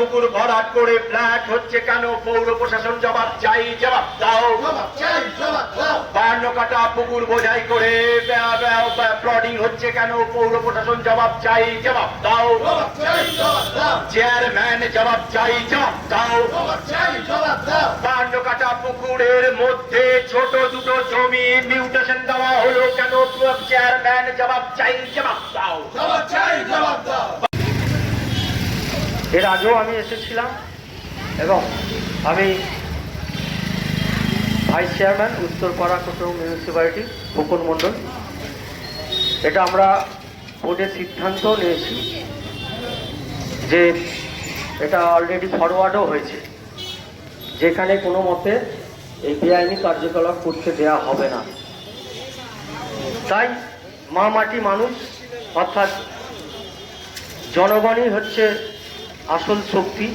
পুকুর ভরাট করে ফ্ল্যাট হচ্ছে কেন? পৌর প্রশাসন জবাব চাই জবাব দাও। বাহান্ন কাটা পুকুর বোঝাই করে প্লটিং হচ্ছে কেন? পৌর প্রশাসন জবাব চাই জবাব দাও। চেয়ারম্যান জবাব চাই জবাব দাও। বাহান্ন কাটা পুকুরের মধ্যে ছোট দুটো জমি মিউটেশন দেওয়া হলো কেন? চেয়ারম্যান জবাব চাই জবাব দাও। এর আগেও আমি এসেছিলাম এবং আমি ভাইস চেয়ারম্যান, উত্তরপাড়া কোটর মিউনিসিপ্যালিটি ফুকন মণ্ডল। এটা আমরা বোর্ডের সিদ্ধান্ত নিয়েছি যে এটা অলরেডি ফরওয়ার্ডও হয়েছে। যেখানে কোনো মতে এই বেআইনি কার্যকলাপ করতে দেয়া হবে না। তাই মা মাটি মানুষ, অর্থাৎ জনগণই হচ্ছে আসল শক্তি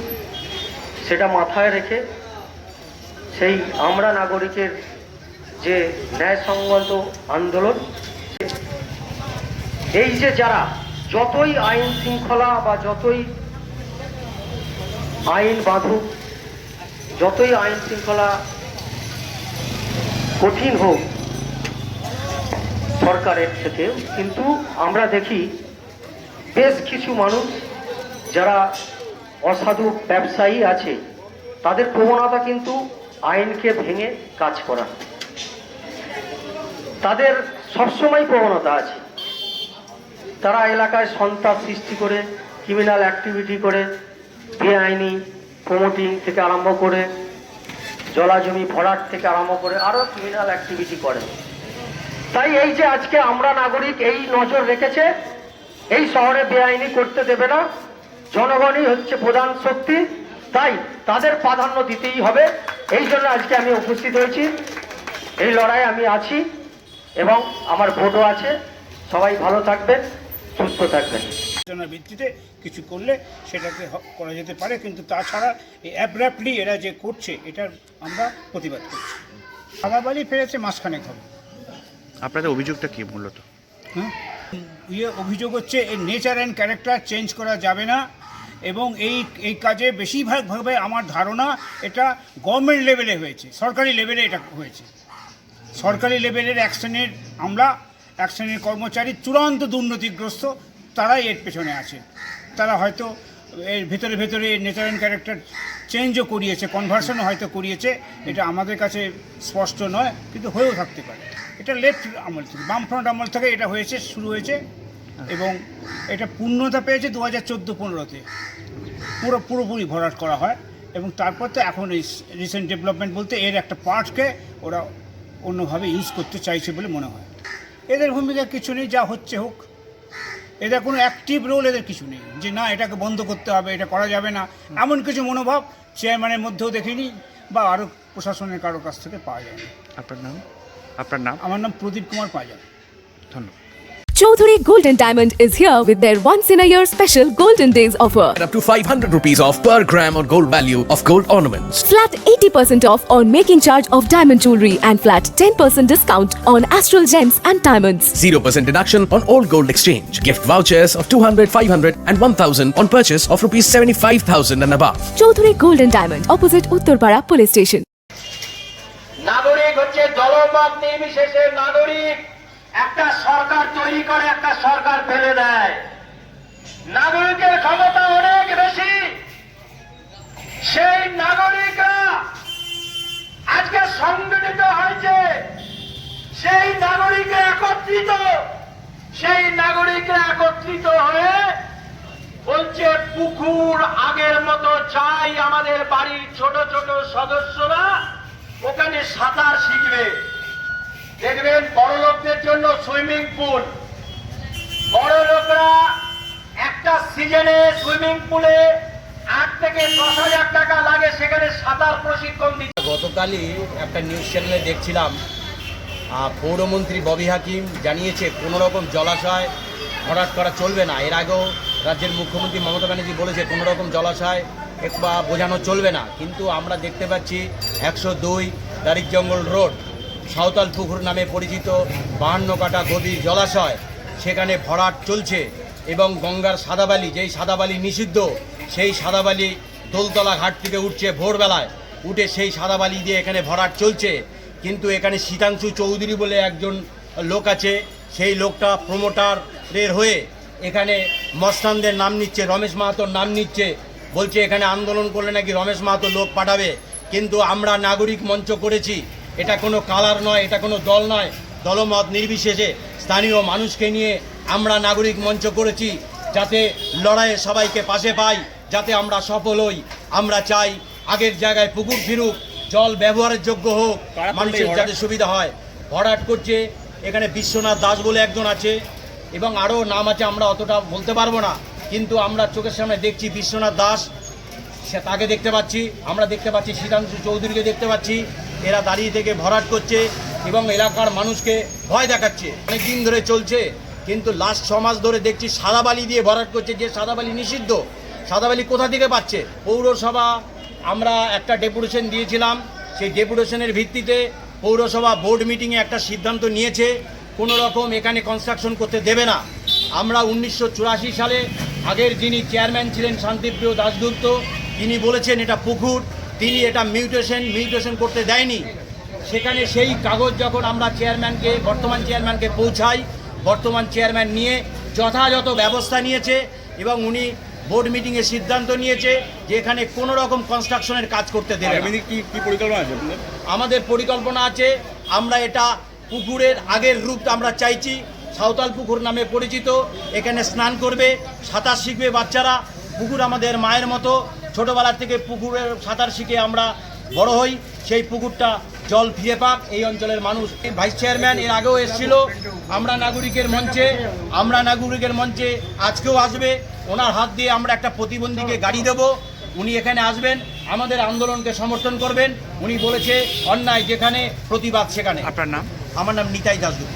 সেটা মাথায় রেখে সেই আমরা নাগরিকের যে ন্যায়সঙ্গত আন্দোলন, এই যে যারা যতই আইন শৃঙ্খলা বা যতই আইন বাঁধুক, যতই আইন শৃঙ্খলা কঠিন হোক, সরকারের থেকে কিন্তু আমরা দেখি বেশ কিছু মানুষ যারা অসাধু ব্যবসায়ী আছে। তাদের প্রবণতা কিন্তু আইনকে ভেঙে কাজ করা। তাদের সবসময় প্রবণতা আছে। তারা এলাকায় সন্ত্রাস সৃষ্টি করে ক্রিমিনাল অ্যাক্টিভিটি করে, বেআইনি প্রমোটিং থেকে আরম্ভ করে, জলাজমি ভরাট থেকে আরম্ভ করে আরও ক্রিমিনাল অ্যাক্টিভিটি করে। তাই এই যে আজকে আমরা নাগরিক এই নজর রেখেছে, এই শহরে বেআইনি করতে দেবে না। জনগণই হচ্ছে প্রধান শক্তি। তাই তাদের প্রাধান্য দিতেই হবে। এই জন্য আজকে আমি উপস্থিত হয়েছি। এই লড়াই আমি আছি এবং আমার ভোটও আছে। সবাই ভালো থাকবেন সুস্থ থাকবেন। আলোচনার ভিত্তিতে কিছু করলে সেটাকে করা যেতে পারে কিন্তু তাছাড়া এই অ্যাব্রাপ্টলি এরা যে করছে এটার আমরা প্রতিবাদ করছি। আগাবালি ফেরেছে মাঝখানে হবে। আপনাদের অভিযোগটা কি মূলত? হ্যাঁ? ইয়ে অভিযোগ হচ্ছে এই নেচার অ্যান্ড ক্যারেক্টার চেঞ্জ করা যাবে না। এবং এই এই কাজে বেশিরভাগভাবে আমার ধারণা এটা গভর্নমেন্ট লেভেলে হয়েছে, সরকারি লেভেলে এটা হয়েছে। সরকারি লেভেলের এক শ্রেণির আমরা এক শ্রেণির কর্মচারী চূড়ান্ত দুর্নীতিগ্রস্ত, তারাই এর পেছনে আছে। তারা হয়তো এর ভেতরে ভেতরে নেচার অ্যান্ড ক্যারেক্টার চেঞ্জও করিয়েছে কনভার্সনও হয়তো করিয়েছে, এটা আমাদের কাছে স্পষ্ট নয়, কিন্তু হয়েও থাকতে পারে। এটা লেফট আমল থেকে, বামফ্রন্ট আমল থেকে এটা হয়েছে, শুরু হয়েছে। এবং এটা পূর্ণতা পেয়েছে দু হাজার চোদ্দ পনেরোতে। পুরো পুরোপুরি ভরাট করা হয় এবং তারপর তো এখন এই রিসেন্ট ডেভেলপমেন্ট বলতে এর একটা পার্টকে ওরা অন্যভাবে ইউজ করতে চাইছে বলে মনে হয়। এদের ভূমিকা কিছু নেই যা হচ্ছে হোক। এদের কোনো অ্যাক্টিভ রোল এদের কিছু নেই। যে না এটাকে বন্ধ করতে হবে এটা করা যাবে না। এমন কিছু মনোভাব চেয়ারম্যানের মধ্যেও দেখিনি বা আরও প্রশাসনের কারও কাছ থেকে পাওয়া যায় আপনার নাম? আপনার নাম? আমার নাম প্রদীপ কুমার পাজার ধন্যবাদ। Chaudhary Golden Diamond is here with their once in a year special Golden Days offer. up to 500 rupees off per gram on gold value of gold ornaments. Flat 80% off on making charge of diamond jewelry and flat 10% discount on astral gems and diamonds. 0% deduction on old gold exchange. Gift vouchers of 200, 500 and 1000 on purchase of rupees 75,000 and above. Chaudhary Golden Diamond opposite Uttarpara Police Station. নাগরিক হচ্ছে দলমত নির্বিশেষে নাগরিক একটা সরকার তৈরি করে, একটা সরকার ফেলে দেয়। নাগরিকের ক্ষমতা অনেক বেশি। সেই নাগরিকরা আজকে সংগঠিত হয়েছে। সেই নাগরিকরা একত্রিত। সেই নাগরিকরা একত্রিত হয়ে বলছে, পুকুর আগের মতো চাই আমাদের বাড়ির ছোট ছোট সদস্যরা। ওখানে সাঁতার শিখবে দেখবেন বড় লোকদের জন্য সুইমিং পুল। বড় লোকরা একটা সিজনে সুইমিং পুলে আট থেকে দশ হাজার টাকা লাগে, সেখানে সাঁতার প্রশিক্ষণ দিচ্ছে। গতকালই একটা নিউজ চ্যানেলে দেখছিলাম পৌরমন্ত্রী ববি হাকিম জানিয়েছে, কোনো রকম জলাশয় ভরাট করা চলবে না। এর আগেও রাজ্যের মুখ্যমন্ত্রী মমতা ব্যানার্জি বলেছে, কোনো রকম জলাশয় বা বোঝানো চলবে না। কিন্তু আমরা দেখতে পাচ্ছি একশো দুই দারিক জঙ্গল রোড। সাঁওতাল পুকুর নামে পরিচিত বাহান্ন কাটা গভীর জলাশয়। সেখানে ভরাট চলছে এবং গঙ্গার সাদাবালি, যেই সাদাবালি নিষিদ্ধ, সেই সাদাবালি দোলতলা ঘাট থেকে উঠছে ভোরবেলায়। উঠে সেই সাদাবালি দিয়ে এখানে ভরাট চলছে। কিন্তু এখানে শীতাংশু চৌধুরী বলে একজন লোক আছে। সেই লোকটা প্রমোটারের হয়ে এখানে মস্তানদের নাম নিচ্ছে, রমেশ মাহাতোর নাম নিচ্ছে। বলছে এখানে আন্দোলন করলে নাকি রমেশ মাহাতো লোক পাঠাবে। কিন্তু আমরা নাগরিক মঞ্চ করেছি। এটা কোনো কালার নয় এটা কোনো দল নয়। দলমত নির্বিশেষে স্থানীয় মানুষকে নিয়ে আমরা নাগরিক মঞ্চ করেছি যাতে লড়াইয়ে সবাইকে পাশে পাই যাতে আমরা সফল হই। আমরা চাই আগের জায়গায় পুকুর ফিরুক জল ব্যবহারের যোগ্য হোক মানুষের যাতে সুবিধা হয়। ভরাট করছে এখানে বিশ্বনাথ দাস বলে একজন আছে এবং আরও নাম আছে আমরা অতটা বলতে পারব না। কিন্তু আমরা চোখের সামনে দেখছি বিশ্বনাথ দাস সে তাকে দেখতে পাচ্ছি আমরা দেখতে পাচ্ছি শীতাংশু চৌধুরীকে দেখতে পাচ্ছি। এরা দাঁড়িয়ে থেকে ভরাট করছে এবং এলাকার মানুষকে ভয় দেখাচ্ছে। অনেক দিন ধরে চলছে, কিন্তু লাস্ট ছ মাস ধরে দেখছি সাদাবালি দিয়ে ভরাট করছে, যে সাদাবালি নিষিদ্ধ। সাদাবালি কোথা থেকে পাচ্ছে? পৌরসভা, আমরা একটা ডেপুটেশন দিয়েছিলাম, সেই ডেপুটেশনের ভিত্তিতে পৌরসভা বোর্ড মিটিংয়ে একটা সিদ্ধান্ত নিয়েছে, কোনো রকম এখানে কনস্ট্রাকশন করতে দেবে না। আমরা উনিশশো চুরাশি সালে আগের যিনি চেয়ারম্যান ছিলেন শান্তিপ্রিয় দাশগুপ্ত, তিনি বলেছেন এটা পুকুর তিনি এটা মিউটেশন মিউটেশন করতে দেয়নি। সেখানে সেই কাগজ যখন আমরা চেয়ারম্যানকে বর্তমান চেয়ারম্যানকে পৌঁছাই বর্তমান চেয়ারম্যান নিয়ে যথাযথ ব্যবস্থা নিয়েছে এবং উনি বোর্ড মিটিংয়ে সিদ্ধান্ত নিয়েছে যে এখানে কোনো রকম কনস্ট্রাকশনের কাজ করতে দেবে কি পরিকল্পনা আছে আমাদের পরিকল্পনা আছে আমরা এটা পুকুরের আগের রূপ আমরা চাইছি সাঁওতাল পুকুর নামে পরিচিত এখানে স্নান করবে সাঁতার শিখবে বাচ্চারা পুকুর আমাদের মায়ের মতো ছোটোবেলার থেকে পুকুরের সাঁতার শিখে আমরা বড় হই সেই পুকুরটা জল ফিরে পাক এই অঞ্চলের মানুষ। ভাইস চেয়ারম্যান এর আগেও এসেছিল আমরা নাগরিকের মঞ্চে আমরা নাগরিকের মঞ্চে আজকেও আসবে। ওনার হাত দিয়ে আমরা একটা প্রতিবন্ধীকে গাড়ি দেবো। উনি এখানে আসবেন আমাদের আন্দোলনকে সমর্থন করবেন। উনি বলেছে অন্যায় যেখানে প্রতিবাদ সেখানে। আপনার নাম? আমার নাম নিতাই দাসগুপ্ত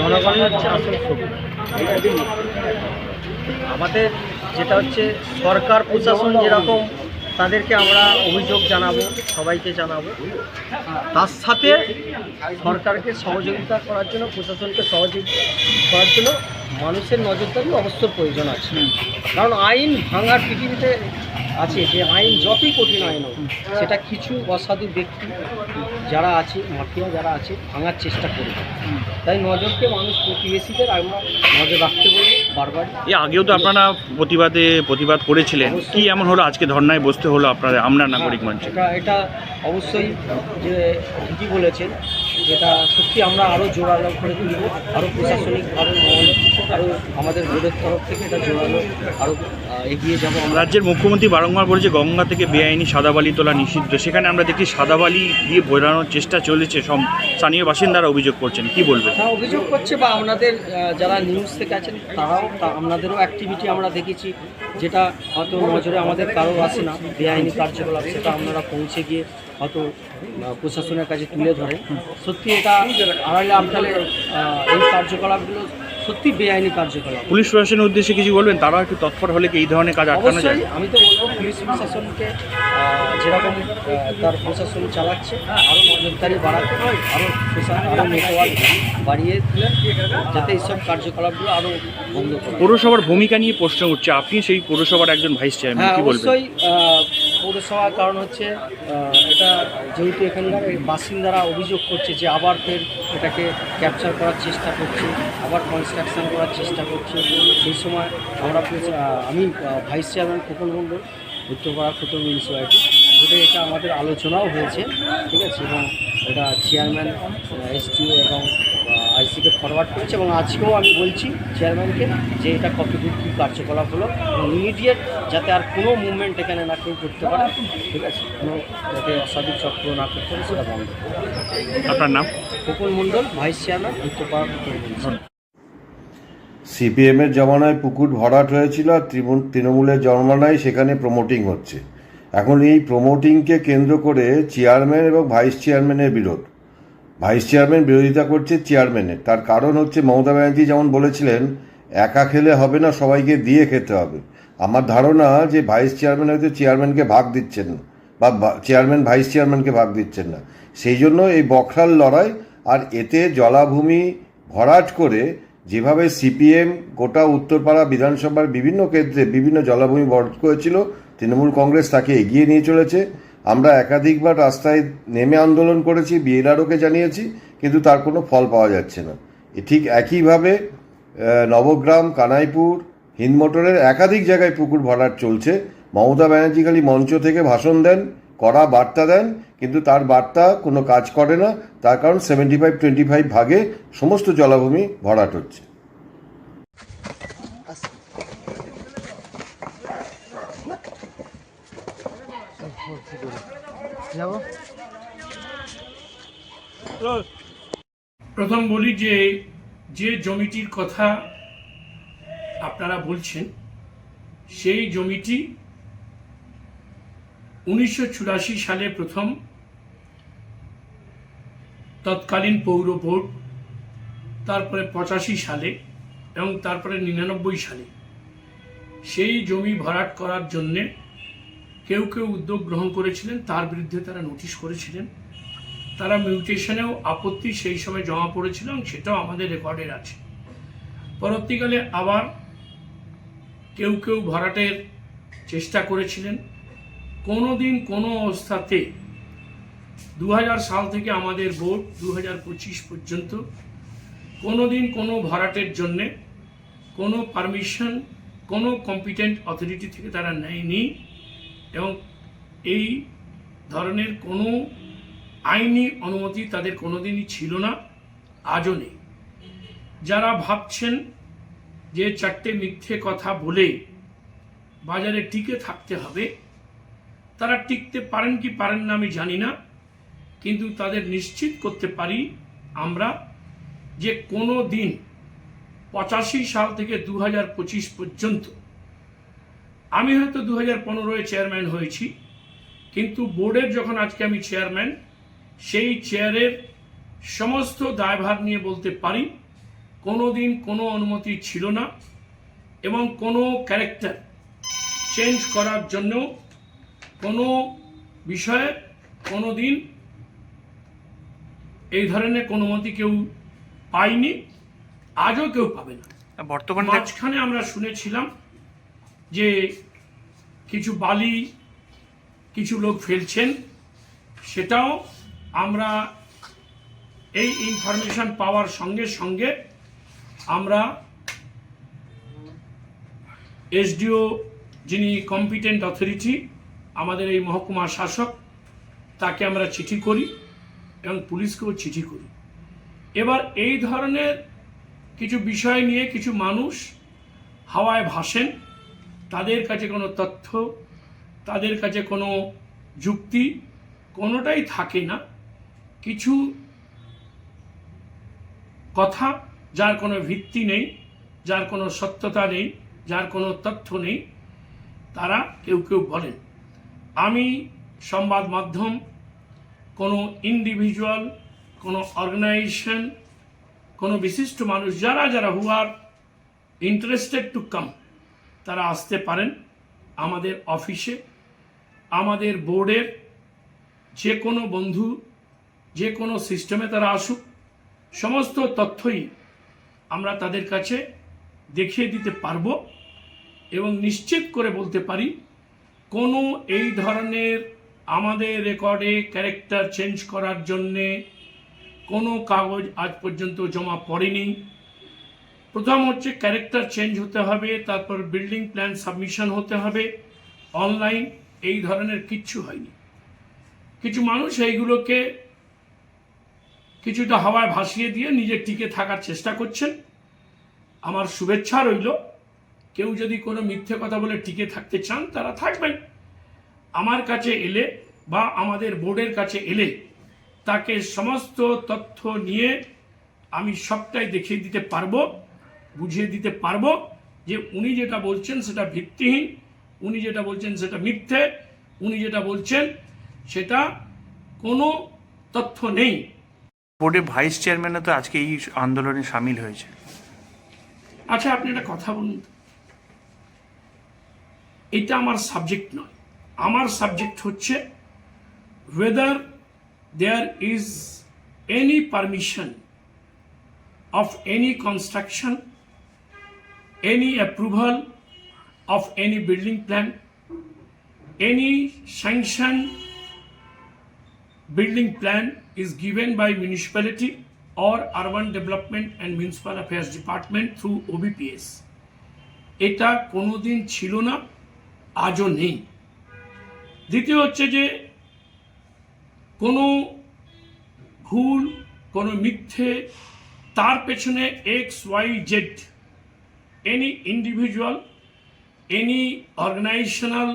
জনগণের হচ্ছে আসল আমাদের যেটা হচ্ছে সরকার প্রশাসন যেরকম, তাদেরকে আমরা অভিযোগ জানাব, সবাইকে জানাব। তার সাথে সরকারকে সহযোগিতা করার জন্য, প্রশাসনকে সহযোগিতা করার জন্য মানুষের নজরদারি অবশ্যই প্রয়োজন আছে। কারণ আইন ভাঙার পৃথিবীতে আছে যে আইন, যতই কঠিন আইন হোক, সেটা কিছু অসাধু ব্যক্তি যারা আছে মাফিয়া যারা আছে ভাঙার চেষ্টা করবে তাই নজরকে মানুষ প্রতিবেশীদের আমরা নজর রাখতে বলব বারবার। এ আগেও তো আপনারা প্রতিবাদে প্রতিবাদ করেছিলেন। কি এমন হলো? আজকে ধর্নায় বসতে হলো আপনারা আমরা নাগরিক মঞ্চে। এটা এটা অবশ্যই যে ঠিকই বলেছেন যেটা সত্যি আমরা আরও জোরালো করে তুলব আরও প্রশাসনিকভাবে আরও আমাদের বোর্ডের তরফ থেকে এটা জোরালো আরও এগিয়ে যাব। আমরা রাজ্যের মুখ্যমন্ত্রী বারংবার বলেছে গঙ্গা থেকে বেআইনি সাদাবালি তোলা নিষিদ্ধ। সেখানে আমরা দেখি সাদাবালি দিয়ে বোঝানোর চেষ্টা চলেছে সব স্থানীয় বাসিন্দারা অভিযোগ করছেন। কি বলবেন হ্যাঁ অভিযোগ করছে বা আহ, যারা নিউজ থেকে আছেন তারাও তা আপনাদেরও অ্যাক্টিভিটি আমরা দেখেছি। যেটা হয়তো নজরে আমাদের কারও আসে না, বেআইনি কার্যকলাপ সেটা আপনারা পৌঁছে গিয়ে হয়তো প্রশাসনের কাছে তুলে ধরে সত্যি এটা আড়ালে আপনাদের এই কার্যকলাপগুলো সত্যি বেআইনি কার্যকলাপ। পুলিশ প্রশাসনের উদ্দেশ্যে কিছু বলবেন? তারা একটু তৎপর হলে কি এই ধরনের কাজ আটকানো যায়? আমি তো বলব পুলিশ প্রশাসনকে যেরকম তার প্রশাসন চালাচ্ছে আরও নজরদারি বাড়াতে আরও আরও নেটওয়ার্ক বাড়িয়ে দিলেন যাতে এইসব কার্যকলাপগুলো আরও বন্ধ করে পৌরসভার ভূমিকা নিয়ে প্রশ্ন উঠছে। আপনি সেই পৌরসভার একজন ভাইস চেয়ারম্যান কি বলবেন? অবশ্যই পৌরসভার কারণ হচ্ছে এটা যেহেতু এখানকার বাসিন্দারা অভিযোগ করছে যে আবার ফের এটাকে ক্যাপচার করার চেষ্টা করছে, আবার কনস্ট্রাকশন করার চেষ্টা করছে। সেই সময় আমরা আমি vice chairman Khokon Mondal, Uttarpara Khokon municipality যেটা এটা আমাদের আলোচনাও হয়েছে, ঠিক আছে? এবং এটা চেয়ারম্যান এসটিও এবং আইসিকে ফরওয়ার্ড করেছে এবং আজকেও আমি বলছি চেয়ারম্যানকে যে এটা কতদূর কী কার্যকলাপ হলো ইমিডিয়েট যাতে আর কোনো মুভমেন্ট এখানে না কেউ করতে পারে ঠিক আছে? কোনো যাতে অসাধু চক্র না করতে পারে সেটা বন্ধ। আপনার নাম? খোকন মণ্ডল ভাইস চেয়ারম্যান উত্তরপাড়া উত্তর সিপিএমের জমানায় পুকুর ভরাট হয়েছিল আর তৃণমূল- তৃণমূলের জমানায় সেখানে প্রমোটিং হচ্ছে। এখন এই প্রমোটিংকে কেন্দ্র করে চেয়ারম্যান এবং ভাইস চেয়ারম্যানের বিরোধ। ভাইস চেয়ারম্যান বিরোধিতা করছে চেয়ারম্যানের। তার কারণ হচ্ছে মমতা ব্যানার্জি যেমন বলেছিলেন, একা খেলে হবে না, সবাইকে দিয়ে খেতে হবে। আমার ধারণা যে ভাইস চেয়ারম্যান হয়তো চেয়ারম্যানকে ভাগ দিচ্ছেন না, বা চেয়ারম্যান, ভাইস চেয়ারম্যানকে ভাগ দিচ্ছেন না। সেই জন্য এই বখরাল লড়াই আর এতে জলাভূমি ভরাট করে যেভাবে সিপিএম গোটা উত্তরপাড়া বিধানসভার বিভিন্ন ক্ষেত্রে বিভিন্ন জলাভূমি ভরাট করেছিল, তৃণমূল কংগ্রেস তাকে এগিয়ে নিয়ে চলেছে। আমরা একাধিকবার রাস্তায় নেমে আন্দোলন করেছি, বিএলআরওকে জানিয়েছি, কিন্তু তার কোনো ফল পাওয়া যাচ্ছে না। ঠিক একইভাবে নবগ্রাম, কানাইপুর হিন্দমোটরের একাধিক জায়গায় পুকুর ভরাট চলছে। মমতা ব্যানার্জি খালি মঞ্চ থেকে ভাষণ দেন, কড়া বার্তা দেন, কিন্তু তার বার্তা কোনো কাজ করে না। তার কারণ সেভেন্টি ফাইভ টোয়েন্টি ফাইভ ভাগে সমস্ত জলাভূমি ভরাট হচ্ছে। প্রথম বলি যে যে জমিটির কথা আপনারা বলছেন, সেই জমিটি উনিশশো চুরাশি সালে প্রথম তৎকালীন পৌর বোর্ড, তারপরে পঁচাশি সালে এবং তারপরে নিরানব্বই সালে। সেই জমি ভরাট করার জন্যে কেউ কেউ উদ্যোগ গ্রহণ করেছিলেন, তার বিরুদ্ধে তারা নোটিশ করেছিলেন। তারা মিউটেশনেও আপত্তি সেই সময় জমা পড়েছিল এবং সেটাও আমাদের রেকর্ডের আছে। পরবর্তীকালে আবার কেউ কেউ ভরাটের চেষ্টা করেছিলেন। কোনো দিন কোনো অবস্থাতে দু হাজার সাল থেকে আমাদের বোর্ড দু পর্যন্ত কোনো দিন কোনো ভরাটের জন্যে কোনো পারমিশন, কোনো কম্পিটেন্ট অথরিটি থেকে তারা নেয়নি। এবং এই ধরনের কোনো আইনি অনুমতি তাদের কোনোদিনই ছিল না, আজও নেই। যারা ভাবছেন যে চারটে মিথ্যে কথা বলে বাজারে টিকে থাকতে হবে, তারা টিকতে পারেন কি পারেন না আমি জানি না, কিন্তু তাদের নিশ্চিত করতে পারি আমরা যে কোনো দিন পঁচাশি সাল থেকে দু হাজার পঁচিশ পর্যন্ত আমি হয়তো দু হাজার পনেরোয় চেয়ারম্যান হয়েছি কিন্তু বোর্ডের যখন আজকে আমি চেয়ারম্যান সেই চেয়ারের সমস্ত দায়ভার নিয়ে বলতে পারি কোনো দিন কোনো অনুমতি ছিল না এবং কোনো ক্যারেক্টার চেঞ্জ করার জন্য কোনো বিষয়ে কোনো দিন এই ধরনের কোনো অনুমতি কেউ পায়নি আজও কেউ পাবে না। বর্তমানে মাঝখানে আমরা শুনেছিলাম যে কিছু বালি কিছু লোক ফেলছেন, সেটাও আমরা এই ইনফরমেশন পাওয়ার সঙ্গে সঙ্গে আমরা এসডিও যিনি কম্পিটেন্ট অথরিটি আমাদের এই মহকুমা শাসক, তাকে আমরা চিঠি করি এবং পুলিশকেও চিঠি করি। এবার এই ধরনের কিছু বিষয় নিয়ে কিছু মানুষ হাওয়ায় ভাসেন। তাদের কাছে কোনো তথ্য, তাদের কাছে কোনো যুক্তি কোনোটাই থাকে না। কিছু কথা যার কোনো ভিত্তি নেই, যার কোনো সত্যতা নেই, যার কোনো তথ্য নেই, তারা কেউ কেউ বলেন আমি সংবাদ মাধ্যম, কোনো ইন্ডিভিজুয়াল কোনো অর্গানাইজেশন কোনো বিশিষ্ট মানুষ, যারা যারা হু আর ইন্টারেস্টেড টু কাম তারা আসতে পারেন আমাদের অফিসে, আমাদের বোর্ডের যে কোনো বন্ধু, যে কোনো সিস্টেমে তারা আসুক। সমস্ত তথ্যই আমরা তাদের কাছে দেখিয়ে দিতে পারব এবং নিশ্চিত করে বলতে পারি, কোনো এই ধরনের আমাদের রেকর্ডে ক্যারেক্টার চেঞ্জ করার জন্যে কোনো কাগজ আজ পর্যন্ত জমা পড়েনি। প্রথম হচ্ছে ক্যারেক্টার চেঞ্জ হতে হবে, তারপর বিল্ডিং প্ল্যান সাবমিশন হতে হবে। অনলাইন এই ধরনের কিচ্ছু হয়নি। কিছু মানুষ এইগুলোকে কিছুটা হাওয়ায় ভাসিয়ে দিয়ে নিজে টিকে থাকার চেষ্টা করছেন। আমার শুভেচ্ছা রইল। কেউ যদি কোনো মিথ্যে কথা বলে টিকে থাকতে চান, তারা থাকবেন। আমার কাছে এলে বা আমাদের বোর্ডের কাছে এলে তাকে সমস্ত তথ্য নিয়ে আমি সবটাই দেখিয়ে দিতে পারব। বুঝিয়ে দিতে পারব যে উনি যেটা বলছেন সেটা ভিত্তিহীন উনি যেটা বলছেন সেটা মিথ্যে উনি যেটা বলছেন সেটা কোনো তথ্য নেই। বোর্ডের ভাইস চেয়ারম্যানও তো আজকে এই আন্দোলনে সামিল হয়েছে। আচ্ছা আপনি একটা কথা বলুন এটা আমার সাবজেক্ট নয়। আমার সাবজেক্ট হচ্ছে whether there is any permission of any construction any approval of any building plan any sanction building plan is given by municipality or urban development and municipal affairs department through OBPS এটা কোনোদিন ছিল না আজও নেই দ্বিতীয় হচ্ছে যে কোনো ভুল কোনো মিথ্যে তার পেছনে X Y Z any individual any organisational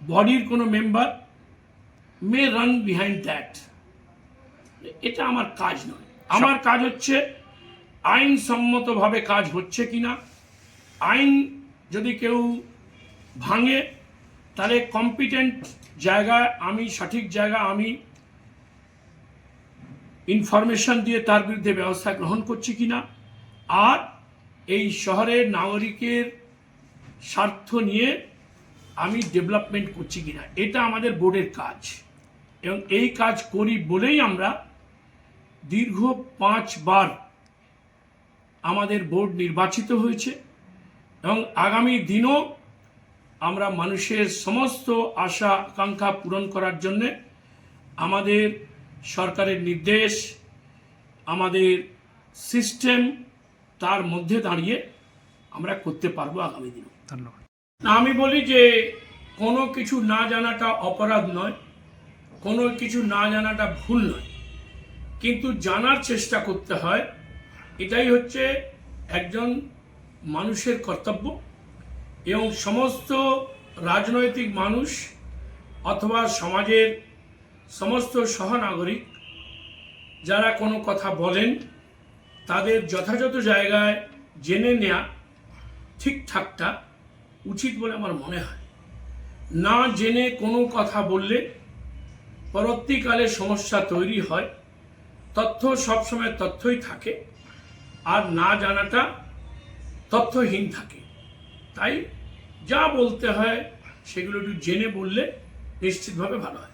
বডির কোনো member may run behind that এটা আমার কাজ নয়। আমার কাজ হচ্ছে আইনসম্মতভাবে কাজ হচ্ছে কিনা। আইন যদি কেউ ভাঙে, তাহলে কম্পিটেন্ট জায়গায় আমি, সঠিক জায়গা আমি ইনফরমেশন দিয়ে তার বিরুদ্ধে ব্যবস্থা গ্রহণ করছি কিনা। আর এই শহরের নাগরিকের স্বার্থ নিয়ে আমি ডেভেলপমেন্ট করছি কিনা, এটা আমাদের বোর্ডের কাজ। এবং এই কাজ করি বলেই আমরা দীর্ঘ পাঁচবার আমাদের বোর্ড নির্বাচিত হয়েছে এবং আগামী দিনও আমরা মানুষের সমস্ত আশা, আকাঙ্ক্ষা পূরণ করার জন্যে আমাদের সরকারের নির্দেশ, আমাদের সিস্টেম তার মধ্যে দাঁড়িয়ে আমরা করতে পারব আগামী দিনে। ধন্যবাদ। আমি বলি যে কোনো কিছু না জানাটা অপরাধ নয় কোনো কিছু না জানাটা ভুল নয়। কিন্তু জানার চেষ্টা করতে হয় এটাই হচ্ছে একজন মানুষের কর্তব্য এবং সমস্ত রাজনৈতিক মানুষ অথবা সমাজের সমস্ত সহনাগরিক যারা কোনো কথা বলেন তাদের যথাযথ জায়গায় জেনে নেওয়া ঠিকঠাকটা উচিত বলে আমার মনে হয়। না জেনে কোনো কথা বললে পরবর্তীকালে সমস্যা তৈরি হয়, তথ্য সবসময় তথ্যই থাকে আর না জানাটা তথ্যহীন থাকে। তাই যা বলতে হয় সেগুলো একটু জেনে বললে নিশ্চিতভাবে ভালো হয়।